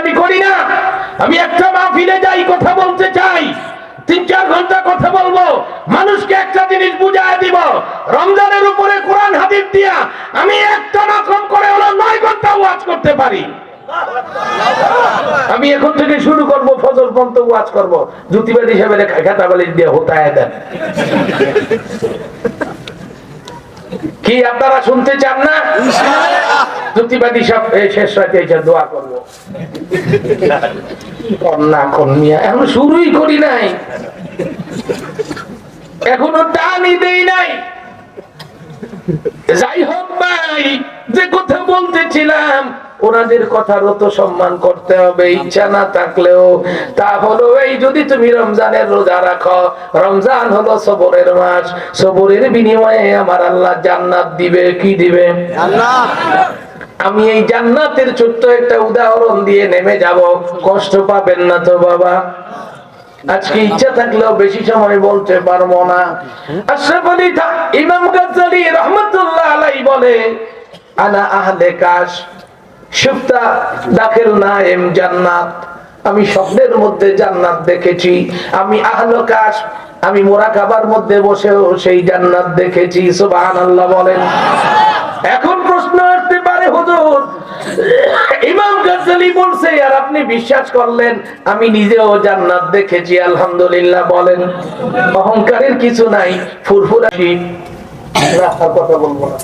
আমি করি না। আমি একটা যাই, কথা বলতে চাই। তিন, চার ঘণ্টা কথা বলব। মানুষকে একটা জিনিস বুঝায় দিব। রমজানের উপরে কোরআন হাদিস দিয়া আমি একটা না কম করে হলো নয় ঘণ্টা ওয়াজ করতে পারি। আমি এখন থেকে শুরু করব ফজল পন্ত ওয়াজ করব। জুতিবাদ হিসাবে খেতা বালিশ দিয়ে হোতায় দেন। কি আপনারা শুনতে চান না? যুক্তিবাদী সব শেষ হয়ে এসে দোয়া করব। কন্যা কন্যা, এখন শুরুই করি নাই। এখনও টানই দেই নাই। যাই হোক ভাই, যে কথা বলতেছিলাম ওনাদের কথারও তো সম্মান করতে হবে ইচ্ছা না থাকলেও। তা হলো এই যদি তুমি রমজানের রোজা রাখো রমজান হলো সবরের মাস সবরের বিনিময়ে আমার আল্লাহ জান্নাত দিবে কি দিবে? আমি এই জান্নাতের ছোট্ট একটা উদাহরণ দিয়ে নেমে যাব কষ্ট পাবেন না তো বাবা। আজকে ইচ্ছা থাকলেও বেশি সময় বলতে পারব না। আশরাফ আলী ইমাম গাজ্জালি রহমতুল্লাহ আলাই বলে আনা আহলে কাশ সুপ্তা দাখিল নাইম জান্নাত। আমি স্বপ্নের মধ্যে জান্নাত দেখেছি। আমি আহল কাশ আমি মোরাকাবার মধ্যে বসেও সেই জান্নাত দেখেছি। সুবহানাল্লাহ বলেন। এখন প্রশ্ন আসতে পারে হুজুর। ইমাম গাজ্জালি বলছে আর আপনি বিশ্বাস করলেন আমি নিজেও জান্নাত দেখেছি আলহামদুলিল্লাহ বলেন। অহংকারের কিছু নাই ফুরফুরাশি না, আর কথা বলব না।